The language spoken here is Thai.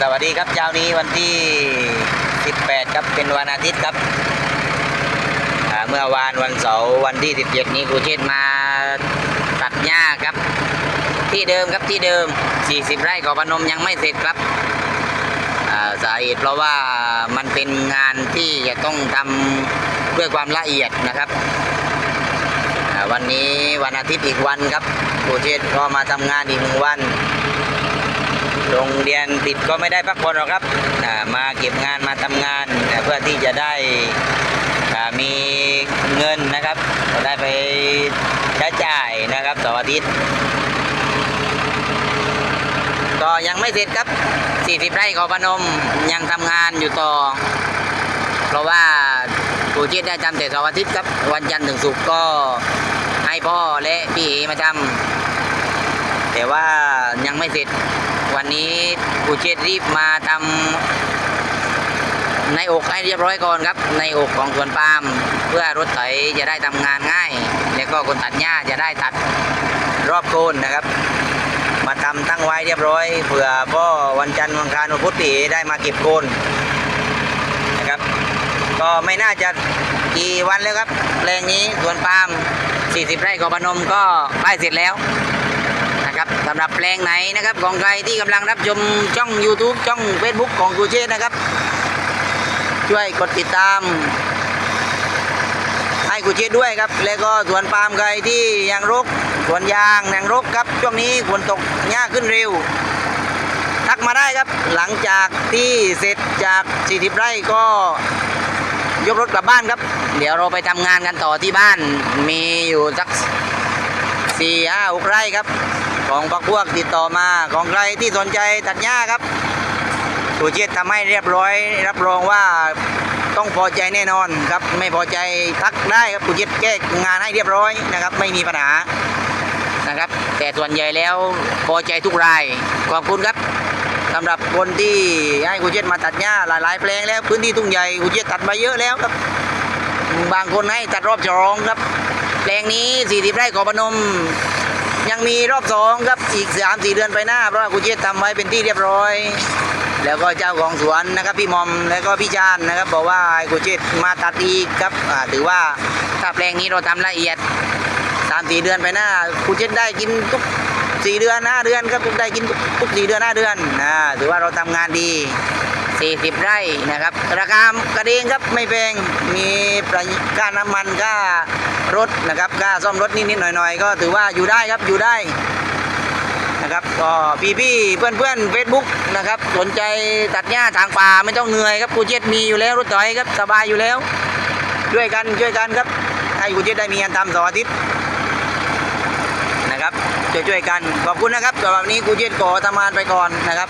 สวัสดีครับเช้านี้วันที่ 18 ครับเป็นวันอาทิตย์ครับเมื่อวานวันเสาร์วันที่ 17 นี้ครูเชษฐ์มาตัดหญ้าครับ ที่เดิมครับที่เดิม 40 ไร่กาะพนมยังไม่เสร็จครับสาเหตุเพราะว่ามันเป็นงานที่จะต้องทำด้วยความละเอียดนะครับวันนี้วันอาทิตย์อีกวันครับครูเชษฐ์ก็มาทำงานอีกหนึ่งวัน โรงเรียนปิดก็ไม่ได้พักผ่อนหรอกครับมาเก็บงานมาทำงานเพื่อที่จะได้มีเงินนะครับก็ได้ไปใช้จ่ายนะครับต่ออาทิตย์ก็ยังไม่เสร็จครับ 40 ไร่เกาะพนมยังทำงานอยู่ต่อ เพราะว่าครูเชิดได้ทำแต่สาร์อาทิตย์ครับ วันจันทร์ถึงศุกร์ก็ให้พ่อและพี่เอมาทำแต่ว่ายังไม่เสร็จ วันนี้ครูเชิดรีบมาทำในอกให้เรียบร้อยก่อนครับ ในอกของสวนปาล์มเพื่อรถไถจะได้ทำงานง่าย แล้วก็คนตัดหญ้าจะได้ตัดรอบโคนนะครับ มาทำตั้งไว้เรียบร้อยเผื่อพ่อวันจันทร์วันคารวันพุธปีได้มาเก็บโคนนะครับ ก็ไม่น่าจะกี่วันแล้วครับแปลงนี้สวนปาล์ม40 ไร่กาะพนมก็ใกล้เสร็จแล้ว นะครับสำหรับแปลงไหนนะครับของใครที่กำลังรับชมช่อง YouTube ช่อง Facebook ของครูเชษนะครับ ช่วยกดติดตาม ให้กูเช็ดด้วยครับ แล้วก็สวนปาล์มใครที่ยังรกสวนยางยังรกครับ ช่วงนี้ฝนตกหญ้าขึ้นเร็ว ทักมาได้ครับหลังจากที่เสร็จจาก 40 ไร่ก็ยกรถกลับบ้านครับ เดี๋ยวเราไปทำงานกันต่อที่บ้าน มีอยู่สักสี่ห้าหกไร่ครับ ของพักพวกติดต่อมาของใครที่สนใจตัดหญ้าครับกูเช็ดทำให้เรียบร้อย รับรองว่าต้องพอใจแน่นอนครับ ไม่พอใจทักได้ครับผู้ยึดแก้งานให้เรียบร้อยนะครับ ไม่มีปัญหานะครับ แต่ส่วนใหญ่แล้วพอใจทุกรายขอบคุณครับสำหรับคนที่ให้กูเจ็ดมาตัดหญ้าหลายๆแปลงแล้วพื้นที่ทุ่งใหญ่กูเจ็ดตัดมาเยอะแล้วครับ บางคนให้ตัดรอบสองครับ แปลงนี้ 40 ไร่เกาะนม ยังมีรอบสองครับอีกสามสี่เดือนไปหน้า เพราะว่ากูเจ็ดทำไว้เป็นที่เรียบร้อย แล้วก็เจ้าของสวนนะครับพี่มอมแล้วก็พี่จานนะครับ บอกว่าไอ้กูเจ็ดมาตัดอีกครับถือว่าถ้าแปลงนี้เราทำละเอียดสามสี่เดือนไปหน้ากูเจ็ดได้กินทุกสี่เดือนห้าเดือนครับได้กินทุกทุกสี่เดือนห้าเดือนนะถือว่าเราทำงานดี40ไร่นะครับราคากระเดงครับไม่แพงมีประหยัดค่าน้ำมันค่า รถนะครับค่าซ่อมรถนิดๆหน่อยๆ ก็ถือว่าอยู่ได้ครับอยู่ได้นะครับก็พี่ๆเพื่อนเพื่อนเฟซบุ๊กนะครับสนใจตัดหญ้าทางป่าไม่ต้องเหนื่อยครับกูเจ็ดมีอยู่แล้วรถถอยครับสบายอยู่แล้ว ช่วยกันช่วยกันครับให้กูเจ็ดได้มีงานทำสาร์อาทิตย์นะครับช่วยช่วยๆกันขอบคุณนะครับสำหรับวันนี้กูเจ็ดขอทำงานไปก่อนนะครับ